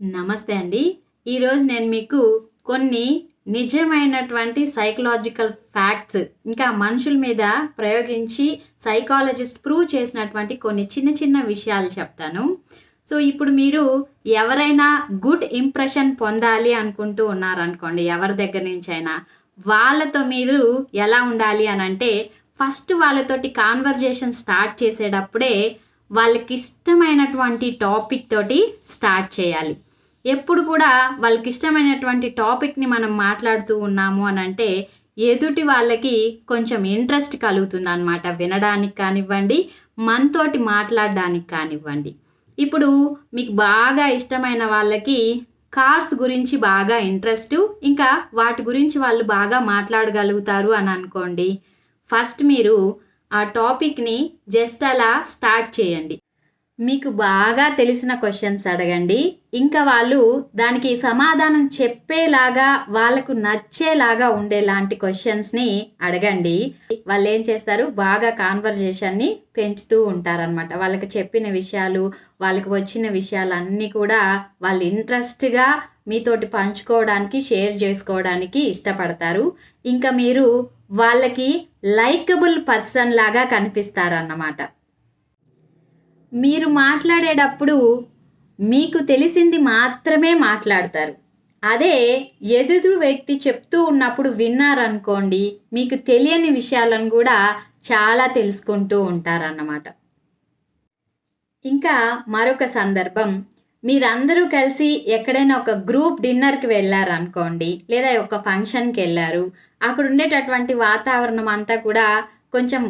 నమస్తే అండి. ఈరోజు నేను మీకు కొన్ని నిజమైనటువంటి సైకలాజికల్ ఫ్యాక్ట్స్ ఇంకా మనుషుల మీద ప్రయోగించి సైకాలజిస్ట్ ప్రూవ్ చేసినటువంటి కొన్ని చిన్న చిన్న విషయాలు చెప్తాను. సో ఇప్పుడు మీరు ఎవరైనా గుడ్ ఇంప్రెషన్ పొందాలి అనుకుంటూ ఉన్నారనుకోండి ఎవరి దగ్గర నుంచి అయినా వాళ్ళతో మీరు ఎలా ఉండాలి అని అంటే ఫస్ట్ వాళ్ళతోటి కాన్వర్జేషన్ స్టార్ట్ చేసేటప్పుడే వాళ్ళకి ఇష్టమైనటువంటి టాపిక్ తోటి స్టార్ట్ చేయాలి. ఎప్పుడు కూడా వాళ్ళకి ఇష్టమైనటువంటి టాపిక్ని మనం మాట్లాడుతూ ఉన్నాము అని అంటే ఎదుటి వాళ్ళకి కొంచెం ఇంట్రెస్ట్ కలుగుతుంది అనమాట వినడానికి కానివ్వండి మనతోటి మాట్లాడడానికి కానివ్వండి. ఇప్పుడు మీకు బాగా ఇష్టమైన వాళ్ళకి కార్స్ గురించి బాగా ఇంట్రెస్ట్ ఇంకా వాటి గురించి వాళ్ళు బాగా మాట్లాడగలుగుతారు అని అనుకోండి. ఫస్ట్ మీరు ఆ టాపిక్ని జస్ట్ అలా స్టార్ట్ చేయండి. మీకు బాగా తెలిసిన క్వశ్చన్స్ అడగండి. ఇంకా వాళ్ళు దానికి సమాధానం చెప్పేలాగా వాళ్ళకు నచ్చేలాగా ఉండేలాంటి క్వశ్చన్స్ని అడగండి. వాళ్ళు ఏం చేస్తారు? బాగా కాన్వర్జేషన్ని పెంచుతూ ఉంటారనమాట వాళ్ళకి చెప్పిన విషయాలు వాళ్ళకి వచ్చిన విషయాలన్నీ కూడా వాళ్ళు ఇంట్రెస్ట్గా మీతోటి పంచుకోవడానికి షేర్ చేసుకోవడానికి ఇష్టపడతారు. ఇంకా మీరు వాళ్ళకి లైకబుల్ పర్సన్ లాగా కనిపిస్తారన్నమాట. మీరు మాట్లాడేటప్పుడు మీకు తెలిసింది మాత్రమే మాట్లాడతారు. అదే ఎదురు వ్యక్తి చెప్తూ ఉన్నప్పుడు విన్నారనుకోండి మీకు తెలియని విషయాలను కూడా చాలా తెలుసుకుంటూ ఉంటారన్నమాట. ఇంకా మరొక సందర్భం మీరందరూ కలిసి ఎక్కడైనా ఒక గ్రూప్ డిన్నర్కి వెళ్ళారనుకోండి లేదా ఒక ఫంక్షన్కి వెళ్ళారు అక్కడ ఉండేటటువంటి వాతావరణం అంతా కూడా కొంచెం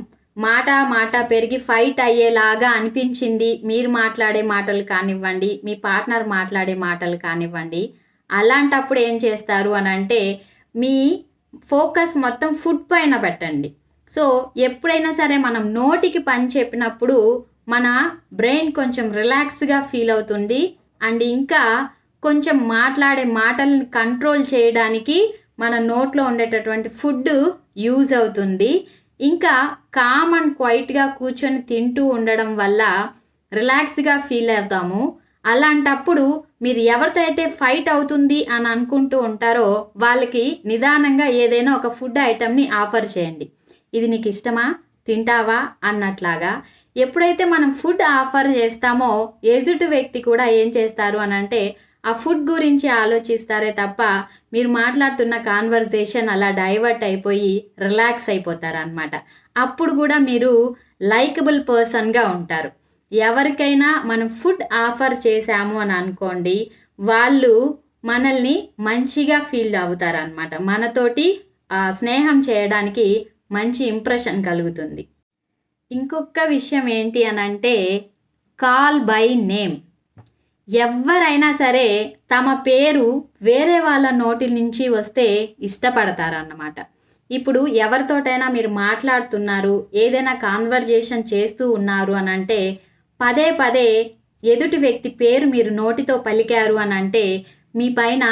మాట మాట పెరిగి ఫైట్ అయ్యేలాగా అనిపించింది. మీరు మాట్లాడే మాటలు కానివ్వండి మీ పార్ట్నర్ మాట్లాడే మాటలు కానివ్వండి. అలాంటప్పుడు ఏం చేస్తారు అని అంటే మీ ఫోకస్ మొత్తం ఫుడ్ పైన పెట్టండి. సో ఎప్పుడైనా సరే మనం నోటికి పని చెప్పినప్పుడు మన బ్రెయిన్ కొంచెం రిలాక్స్గా ఫీల్ అవుతుంది. అండ్ ఇంకా కొంచెం మాట్లాడే మాటలను కంట్రోల్ చేయడానికి మన నోట్లో ఉండేటటువంటి ఫుడ్ యూజ్ అవుతుంది. ఇంకా కామ్ అండ్ క్వైట్గా కూర్చొని తింటూ ఉండడం వల్ల రిలాక్స్గా ఫీల్ అవుతాము. అలాంటప్పుడు మీరు ఎవరితో అయితే ఫైట్ అవుతుంది అని అనుకుంటూ ఉంటారో వాళ్ళకి నిదానంగా ఏదైనా ఒక ఫుడ్ ఐటెంని ఆఫర్ చేయండి. ఇది నీకు ఇష్టమా? తింటావా? అన్నట్లాగా. ఎప్పుడైతే మనం ఫుడ్ ఆఫర్ చేస్తామో ఎదుటి వ్యక్తి కూడా ఏం చేస్తారు అని అంటే ఆ ఫుడ్ గురించి ఆలోచిస్తారే తప్ప మీరు మాట్లాడుతున్న కాన్వర్జేషన్ అలా డైవర్ట్ అయిపోయి రిలాక్స్ అయిపోతారనమాట అప్పుడు కూడా మీరు లైకబుల్ పర్సన్గా ఉంటారు. ఎవరికైనా మనం ఫుడ్ ఆఫర్ చేశాము అని అనుకోండి వాళ్ళు మనల్ని మంచిగా ఫీల్ అవుతారనమాట మనతోటి స్నేహం చేయడానికి మంచి ఇంప్రెషన్ కలుగుతుంది. ఇంకొక విషయం ఏంటి అని అంటే కాల్ బై నేమ్ ఎవరైనా సరే తమ పేరు వేరే వాళ్ళ నోటి నుంచి వస్తే ఇష్టపడతారన్నమాట. ఇప్పుడు ఎవరితోటైనా మీరు మాట్లాడుతున్నారు ఏదైనా కాన్వర్జేషన్ చేస్తూ ఉన్నారు అని అంటే పదే పదే ఎదుటి వ్యక్తి పేరు మీరు నోటితో పలికారు అని అంటే మీ పైన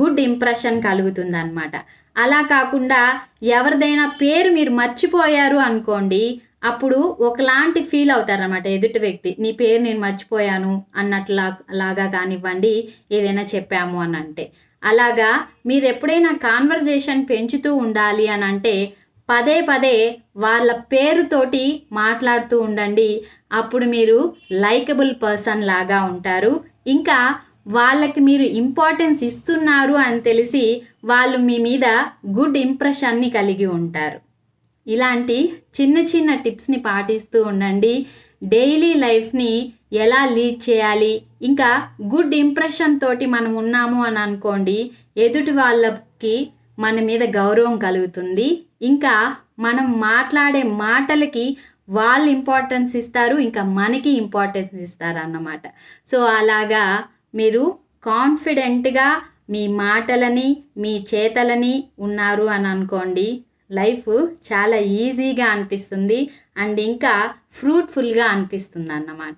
గుడ్ ఇంప్రెషన్ కలుగుతుందన్నమాట. అలా కాకుండా ఎవరిదైనా పేరు మీరు మర్చిపోయారు అనుకోండి అప్పుడు ఒకలాంటి ఫీల్ అవుతారనమాట ఎదుటి వ్యక్తి. నీ పేరు నేను మర్చిపోయాను అన్నట్లా లాగా కానివ్వండి ఏదైనా చెప్పాము అని అంటే. అలాగా మీరు ఎప్పుడైనా కాన్వర్జేషన్ పెంచుతూ ఉండాలి అని అంటే పదే పదే వాళ్ళ పేరుతోటి మాట్లాడుతూ ఉండండి. అప్పుడు మీరు లైకబుల్ పర్సన్ లాగా ఉంటారు. ఇంకా వాళ్ళకి మీరు ఇంపార్టెన్స్ ఇస్తున్నారు అని తెలిసి వాళ్ళు మీ మీద గుడ్ ఇంప్రెషన్ని కలిగి ఉంటారు. ఇలాంటి చిన్న చిన్న టిప్స్ని పాటిస్తూ ఉండండి. డైలీ లైఫ్ని ఎలా లీడ్ చేయాలి? ఇంకా గుడ్ ఇంప్రెషన్ తోటి మనం ఉన్నాము అని అనుకోండి ఎదుటి వాళ్ళకి మన మీద గౌరవం కలుగుతుంది. ఇంకా మనం మాట్లాడే మాటలకి వాళ్ళు ఇంపార్టెన్స్ ఇస్తారు ఇంకా మనకి ఇంపార్టెన్స్ ఇస్తారు అన్నమాట సో అలాగా మీరు కాన్ఫిడెంట్గా మీ మాటలని మీ చేతలని ఉన్నారు అని అనుకోండి. లైఫ్ చాలా ఈజీగా అనిపిస్తుంది అండ్ ఇంకా ఫ్రూట్ఫుల్గా అనిపిస్తుంది అన్నమాట